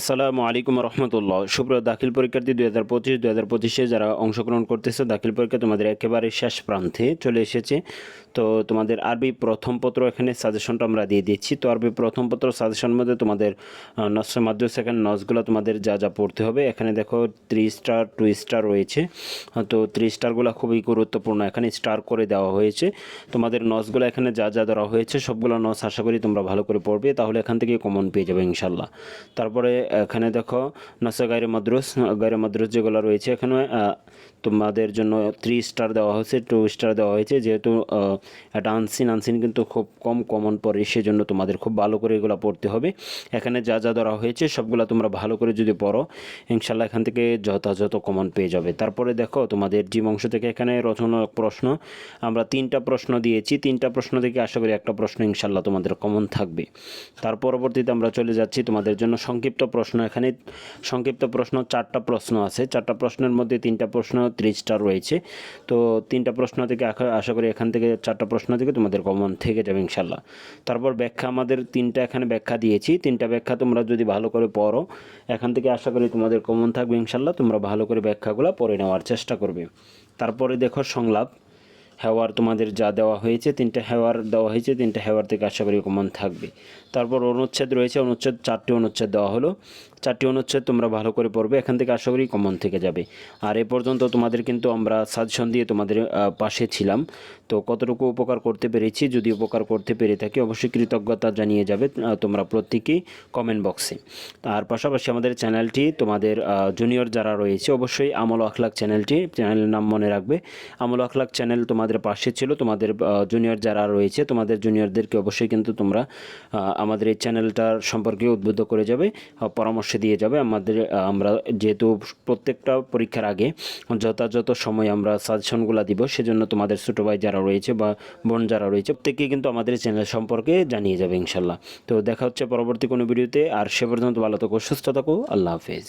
আসসালামু আলাইকুম রহমতুল্লাহ। সুপ্রিয় দাখিল পরীক্ষার্থী, দুই হাজার পঁচিশ, দুই হাজার পঁচিশে যারা অংশগ্রহণ করতেছে, দাখিল পরীক্ষা তোমাদের একেবারে শেষ প্রান্তে চলে এসেছে। তো তোমাদের আরবি প্রথম পত্র এখানে সাজেশনটা আমরা দিয়ে দিচ্ছি। তো আরবি প্রথম পত্র সাজেশন মধ্যে তোমাদের নষ্ট মাধ্যম সেখানে নসগুলো তোমাদের যা যা পড়তে হবে। এখানে দেখো থ্রি স্টার টু স্টার রয়েছে। তো থ্রি স্টারগুলো খুবই গুরুত্বপূর্ণ। এখানে স্টার করে দেওয়া হয়েছে। তোমাদের নসগুলো এখানে যা যা দেওয়া হয়েছে, সবগুলো নস আশা করি তোমরা ভালো করে পড়বে। তাহলে এখান থেকে কমন পেয়ে যাবে ইনশাল্লাহ। তারপরে এখানে দেখো নসা গাইরে মাদ্রুস গাইরে মাদ্রুস যেগুলো রয়েছে এখানে তোমাদের জন্য থ্রি স্টার দেওয়া হয়েছে টু স্টার দেওয়া হয়েছে, যেহেতু একটা আনসিন আনসিন কিন্তু খুব কম কমন পড়ে, সেজন্য তোমাদের খুব ভালো করে এগুলো পড়তে হবে। এখানে যা যা ধরা হয়েছে, সবগুলো তোমরা ভালো করে যদি পড়ো ইনশাল্লাহ এখান থেকে যথাযথ কমন পেয়ে যাবে। তারপরে দেখো, তোমাদের জিম অংশ থেকে এখানে রচনা প্রশ্ন, আমরা তিনটা প্রশ্ন দিয়েছি, তিনটা প্রশ্ন থেকে আশা করি একটা প্রশ্ন ইনশাল্লাহ তোমাদের কমন থাকবে। তার পরবর্তীতে আমরা চলে যাচ্ছি তোমাদের জন্য সংক্ষিপ্ত প্রশ্ন এখানে। সংক্ষিপ্ত প্রশ্ন, চারটা প্রশ্ন আছে, চারটা প্রশ্নের মধ্যে তিনটা প্রশ্ন ত্রিশ স্টার রয়েছে। তো তিনটা প্রশ্ন থেকে আশা করি এখান থেকে চারটা প্রশ্ন থেকে তোমাদের কমন থেকে যাবে ইনশাল্লাহ। তারপর ব্যাখ্যা, আমাদের তিনটা এখানে ব্যাখ্যা দিয়েছি। তিনটা ব্যাখ্যা তোমরা যদি ভালো করে পড়ো, এখান থেকে আশা করি তোমাদের কমন থাকবে ইনশাল্লাহ। তোমরা ভালো করে ব্যাখ্যাগুলো পড়ে নেওয়ার চেষ্টা করবে। তারপরে দেখো সংলাপ। হেওয়ার তোমাদের যা দেওয়া হয়েছে, তিনটা হেওয়ার দেওয়া হয়েছে, তিনটা হেওয়ার থেকে আশা করি কমন থাকবে। তারপর অনুচ্ছেদ রয়েছে, অনুচ্ছেদ, চারটি অনুচ্ছেদ দেওয়া হলো। চারটি অনুচ্ছেদ তোমরা ভালো করে পড়বে এখান থেকে আশা করি কমন থেকে যাবে। আর এ পর্যন্ত তোমাদের কিন্তু আমরা সাজেশন দিয়ে তোমাদের পাশে ছিলাম। তো কতটুকু উপকার করতে পেরেছি যদি উপকার করতে পেরে থাকি অবশ্যই কৃতজ্ঞতা জানিয়ে যাবে তোমরা প্রত্যেকেই কমেন্ট বক্সে তার পাশাপাশি আমাদের চ্যানেলটি তোমাদের জুনিয়র যারা রয়েছে অবশ্যই আমল আখলাক চ্যানেলটি চ্যানেলের নাম মনে রাখবে। আমল আখলাক চ্যানেল তোমাদের পাশে ছিল তোমাদের জুনিয়র যারা রয়েছে তোমাদের জুনিয়রদেরকে অবশ্যই কিন্তু তোমরা আমাদের এই চ্যানেলটার সম্পর্কে উদ্বুদ্ধ করে যাবে। আহ, পরামর্শ দিয়ে যাবে। আমাদের আমরা যেহেতু প্রত্যেকটা পরীক্ষার আগে যথাযথ সময় আমরা সাজেশনগুলো দিব, সেজন্য তোমাদের ছোটো ভাই যারা রয়েছে বা বোন যারা রয়েছে প্রত্যেকেই কিন্তু আমাদের চ্যানেল সম্পর্কে জানিয়ে যাবে ইনশাল্লাহ তো দেখা হচ্ছে পরবর্তী কোনো ভিডিওতে, আর সে পর্যন্ত ভালো থাকো, সুস্থ থাকো, আল্লাহ হাফেজ।